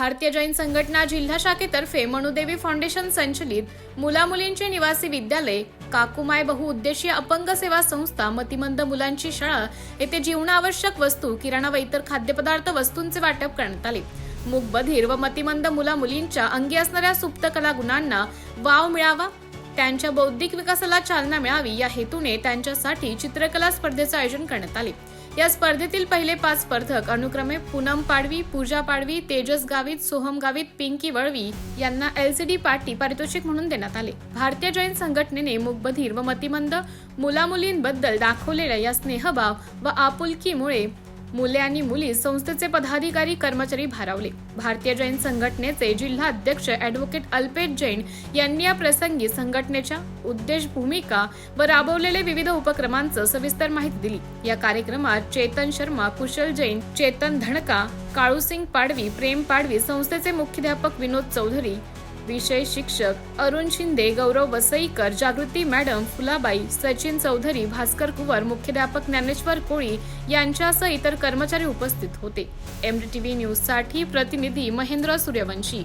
भारतीय जैन संघटना जिल्हा शाखेतर्फे मनुदेवी फाउंडेशन संचलित मुलामुलींचे निवासी विद्यालय काकुमाय बहुउद्देशीय अपंग सेवा संस्था मतिमंद मुलांची शाळा येथे जीवनावश्यक वस्तू किराणा व इतर खाद्यपदार्थ वस्तूंचे वाटप करण्यात आले. मूक बधीर व मतिमंद मुला मुलींच्या अंगी असणाऱ्या सुप्त कला गुणांना वाव मिळावा त्यांच्या बौद्धिक विकासाला चालना मिळावी या हेतूने त्यांच्यासाठी चित्रकला स्पर्धेचं आयोजन करण्यात आले. या स्पर्धेतील पहिले पाच स्पर्धक अनुक्रमे पूनम पाडवी पूजा पाडवी तेजस गावित सोहम गावित पिंकी वळवी यांना एलसीडी पाटी पारितोषिक म्हणून देण्यात आले. भारतीय जैन संघटनेने मुकबधीर व मतिमंद मुलामुलींबद्दल दाखवलेल्या या स्नेहभाव व आपुलकीमुळे मुले आणि मुली संस्थेचे पदाधिकारी कर्मचारी भारावले. भारतीय जैन संघटनेचे जिल्हा अध्यक्ष ॲडव्होकेट अल्पेश जैन यांनी या प्रसंगी संघटनेच्या उद्देश भूमिका व राबवलेले विविध उपक्रमांचं सविस्तर माहिती दिली. या कार्यक्रमात चेतन शर्मा कुशल जैन चेतन धणका काळूसिंग पाडवी प्रेम पाडवी संस्थेचे मुख्याध्यापक विनोद चौधरी विषय शिक्षक अरुण शिंदे गौरव वसईकर जागृती मॅडम फुलाबाई सचिन चौधरी भास्कर कुवर मुख्याध्यापक ज्ञानेश्वर कोळी यांच्यासह इतर कर्मचारी उपस्थित होते. एमडीटीव्ही न्यूजसाठी प्रतिनिधी महेंद्र सूर्यवंशी.